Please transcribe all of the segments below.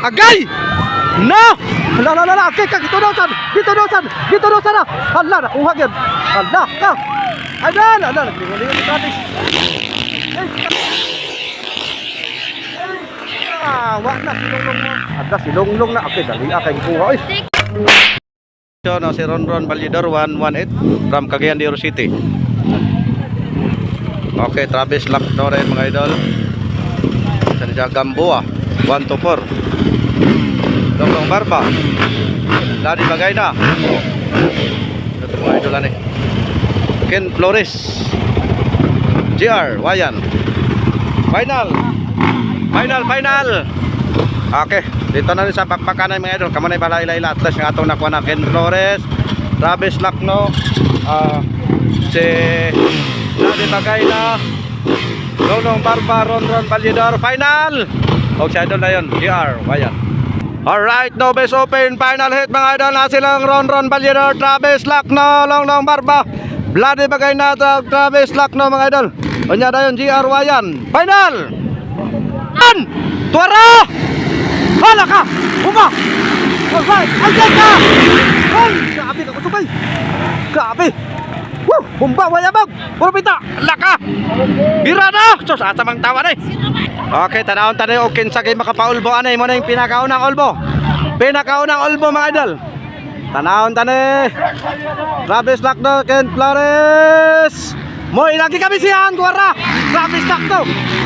Agay! No! Hala, hala, hala. Agay ka. Dito daw, san. Dito daw, san. Dito daw, san. Hala, nakuha yun. Hala, ka. Ay, hala, hala. Naglingon-lingon. Ay, Ah, wak na silonglong mo. Ada silonglong na. Okay, dali akay kuha. Ay. So, no, si Ron Ron Balidor 118 from Cagayan de Oro City. Okay, Travis Lapno rin mga idol. Sanja Gamboa 124. Dongdong Barba. Ladi Bagay na. Ito mga idol ani. Ken Flores. GR Wayan. Final. Final, final. Okay, dito na rin sa bakbakan mga idol. Kamo na balay ilay atlas ng atong nakuha na Ken Flores, Travis Lacno, ah si Ladi Bagay na, Nonong Barba, Ron Ron Balidor, final! O si idol na yun, DR, Wayan. Alright, no best open, final hit mga idol na silang Ron Ron Balidor, Travis Lacno, Long Long Barba, Bloody Bagay na, Travis Lacno mga idol. Unya na yun, GR Wayan, final! An! Tuwara! Hala ka! Uma! Alright! Andiyan ka! Ay! Grabe ka kusubay! Grabe! Woo! Bumba! Wayabag! Puro pita! Laka! Bira na! Sos! Asa mang tawa na eh! Okay, tanawon tayo o kinsa kay makapaulbo anay mo na yung pinakaunang ulbo. Pinakaunang ulbo mga idol. Tanawon tani. Travis Lacno, Ken Flores. Mo ilagi kami siyan, Guara. Travis Lacno,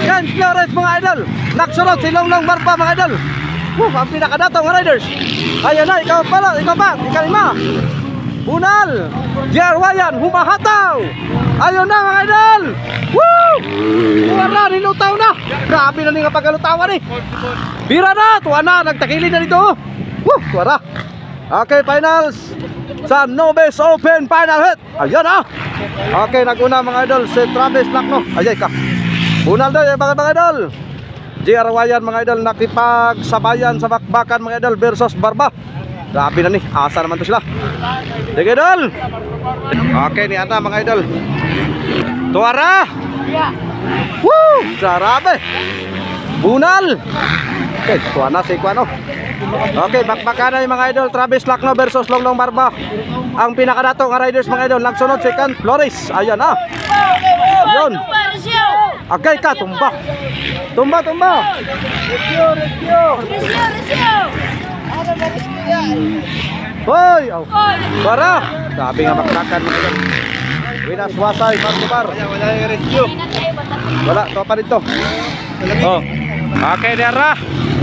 Ken Flores mga idol. Naksunod silong ng barba mga idol. Woo, ang pinakadatong riders. Ayun na, ikaw pala, ikaw pa, ikaw lima. Bunal, Jarwayan, humahataw. Ayun na mga idol. Woo! Wala, nilutaw na. Grabe na nga pagkalutawan eh. Bira na, tuwa na, nagtakili na dito. Woo, tuwa Okay, finals. Sa Nobes Open Final Hit. Ayun ah. Okay, naguna mga idol si Travis Lacno. Ayay ka. Bunal daw, mga mga idol. JR Wayan mga idol nakipagsabayan sa bakbakan mga idol versus Barba. Grabe na ni, asa naman to sila. Sige idol. Okay ni Ana mga idol. Tuara. Woo! Grabe. Bunal. Okay, tuwa na si Kuano. Okay, bakbakan na yung mga idol. Travis Lacno versus Longlong Barba. Ang pinakadato nga riders mga idol. Nagsunod si Can Flores. Ayan ah. Yun. Agay ka, tumba. Tumba, tumba. Hoy! Oh. Para! Sabi nga bakbakan mga. Winas Wasay, Barbar. Wala yung rescue. Wala, to pa dito. Oh. Okay, Dera.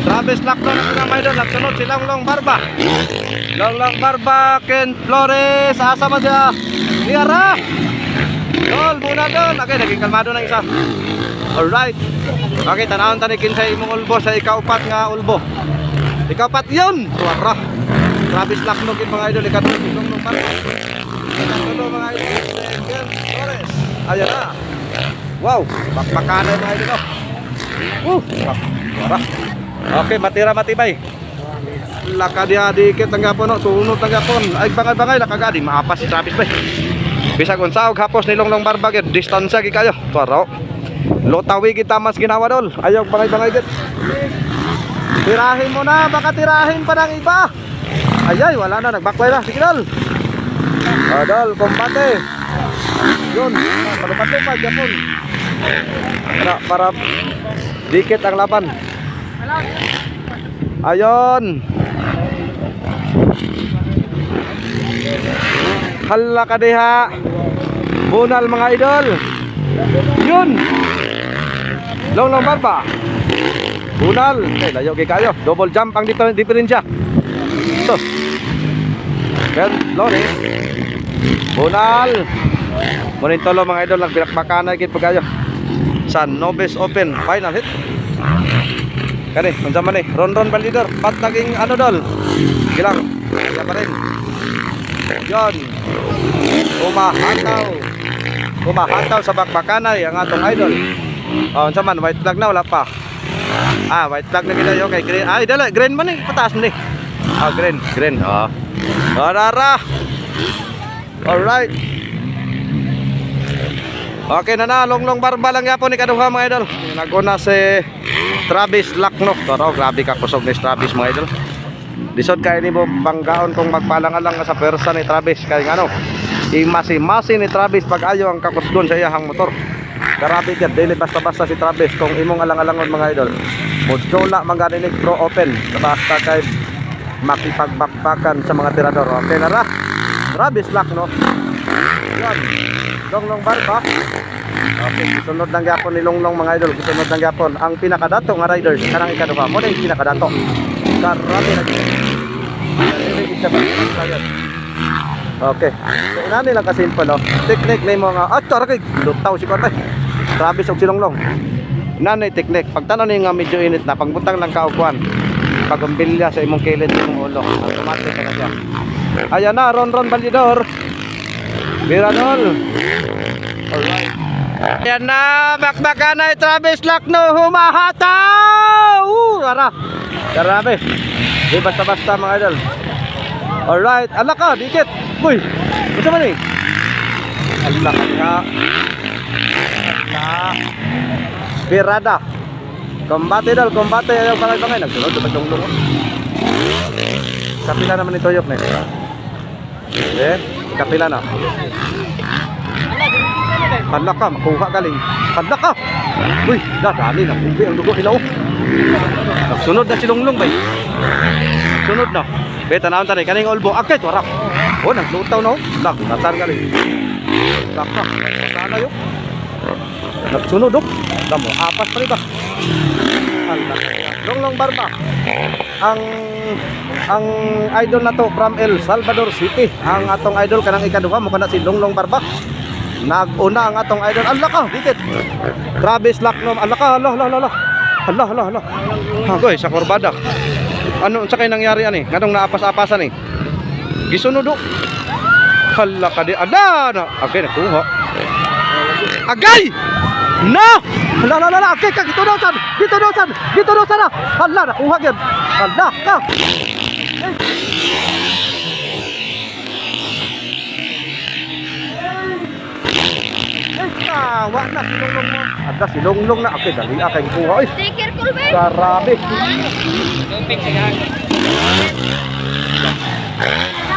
Travis Lacno na mga mga idol. Nagsunod si Longlong Barba. Longlong Barba, Ken Flores. Asa man siya? Dera. Dol, muna doon. Okay, naging kalmado na isa. Alright. Okay, tanahon tanikin sa imong ulbo sa ikaupat nga ulbo. Ikaupat yun. Tuwara. Travis Lacno kin mga idol. Ikatulo, Longlong Barba. Ikatulo mga idol. Ken Flores. Ayan na. Wow, bakbakanan mga idol. oh. Uh, wara. Okay, matira matibay. Laka dia dikit ang gapon no, sunod ang gapon. Ay bangay bangay laka gadi maapas si Travis bay. Bisag unsaog hapos ni Longlong Barba gid distansya kayo. Tuaro. Lotawi kita mas ginawa dol. Ayaw bangay bangay gid. Tirahin mo na, baka tirahin pa ng iba. Ayay, wala na, nagbakway na. Sige dol. Ah, dol, kombate. Yun, palupatupad, Japon. Para, para dikit ang laban. Ayon. Hala ka diha. Bunal mga idol. Yun. Long long barba. Bunal. Eh, layo kay kayo. Double jump ang diferensya. Ito. Ben, Lore. Bunal. Munin tolo mga idol nagbilakbakanay kit pagayo. Sa Nobes Open final hit. Kani, unsa man ni? Ron Ron Balidor, pat naging ano dol? Gilang. Kaya pa rin. Yon. Umahataw. Umahataw sa bakbakanay ang atong idol. Oh, unsa man white flag na wala pa. Ah, white flag na gid kay green. Ay, dala, green man ni, pataas ni. Ah, green, green. Oh. Rara. Alright. Okay na na, longlong barba lang yapon ni kaduha mga idol. Naguna si Travis Lakno. Taro, grabe ka kusog ni Travis mga idol. Lisod kay ni mo banggaon kung magpalangalang nga sa persa ni Travis kay ngano. Imasi-masi ni Travis pag ayo ang kakusgon sa iyang motor. Grabe ka, dili basta-basta si Travis kung imong alang-alangon mga idol. Mudyola man gani ni pro open. Basta kay makipagbakbakan sa mga tirador. Okay na ra. Travis Lakno. Yan. Longlong barba. Okay, sunod lang gyapon ni Longlong mga idol. Sunod lang gyapon ang pinakadato nga riders kanang ikaduha. Mo na yung pinakadato. Karami na. Okay. So inani lang kasi simple no. Technique na mo nga at tara kay lutaw si Patay. Travis og silonglong. Nanay technique. Pag tanan ni nga medyo init na pagbutang lang kaugwan. Pagumbilya sa imong kilid imong ulo. Automatic na siya. Ayan na, Ron Ron Balidor. Biranol. Alright. Ayan na, bakbakan na Travis Lakno humahataw! Uh, ara. Grabe. Di basta-basta mga idol. Alright, ala ka, dikit. Uy, ito man eh. Ala ka. Ala. Birada. Kombate dal, kombate ayaw bangay bangay. Nagsunod, nagtunglong. Kapila naman ito yok na. Eh, kapila na. Kadlak ka, makuha galing. Kadlak ka. Uy, dadali na. Ubi ang dugo ilaw. Nagsunod na silunglong bay. Sunod na. Beta na tani kaning ulbo. Akit warap. Oh, naglutaw na. oh. Dak, natar galing. Dak ka. Sana yo. Nagsunod oh. Damo, apat pa rin ba? Longlong barba. Ang ang idol na to from El Salvador City. Ang atong idol kanang ikaduha mo kana si Longlong Barba. Naguna ang atong idol. Allah ka, dikit. Travis Laknom. Allah ka, Allah, Allah, Allah. Allah, Allah, Allah. Agoy, sa kurbada. Ano sa kay nangyari ani? Nganong naapas-apasan ni? Gisunod do. Hala ka di. Ada na. Okay, nakuha. Agay! No! Hala, hala, hala. Okay, ka. Dito daw, san. Dito daw, san. Dito daw, sana. Hala, nakuha yan. Hala, ka. Tawa na silunglong mo. Ada silunglong na. Okay, dali akay kuha. Sticker cool ba? grabe.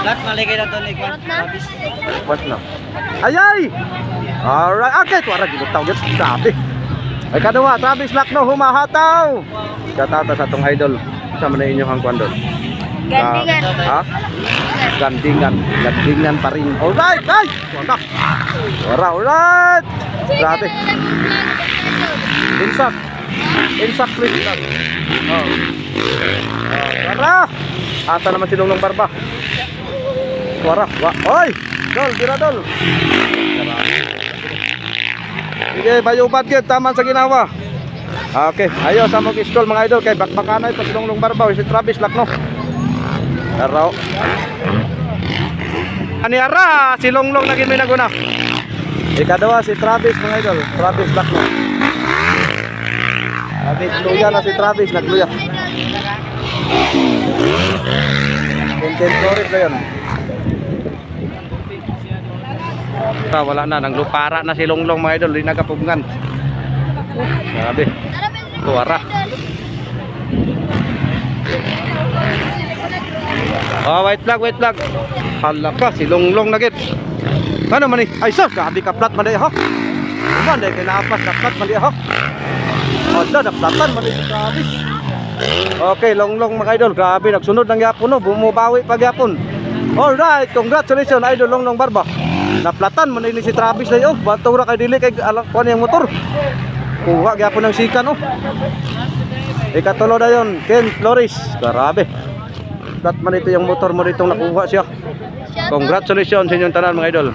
Lahat maligay na to ni Kwan. Na? What na? Ayay! Alright, okay, tuwara ginutaw yun. Grabe. Ay kadawa, Travis Lakno, humahataw. Katata sa tong idol. Sa man inyo hang kwan doon. Gandingan. Ha? Gandingan. Gandingan pa rin. Alright, ay! Tuwara. Tuwara, alright. Grabe. Insak. Insak please. Oh. Oh, tuwara. Ata naman si Lunglong Barba. Tuwara. Wa. Oy! Dol, tira dol. Sige, bayubad yun. Taman sa ginawa. Okay, ayo sa mong school mga idol kay bakbakanay pa si Lunglong Barba si Travis Lakno. Araw. Ani ara si Longlong lagi may naguna. Ikadawa si Travis mga idol, Travis Lakno. Abi luya na si Travis nagluya. Content storage na yun. Ah, wala na, nanglupara na si Longlong mga idol, di nagapugngan. Sabi, tuwara. Oh, wait flag, wait flag. Hala si Longlong na git. Ano man ni? Ay, sir, grabe ka plat man di ha. Man di kinapas na plat man di ha. Hala, na platan man di grabe. Okay, Longlong mga idol, grabe nagsunod ng yapon no, bumubawi pag yapon. Alright, congratulations idol Longlong Barba. Naplatan man ni si Travis na yo. Batura kay dili kay alam ko yung motor. Kuha gyapon ng sikan oh. Ikatulo na yun, Ken Flores. Grabe. Plat man ito yung motor mo ritong nakuha siya. Congratulations sa inyong tanan mga idol.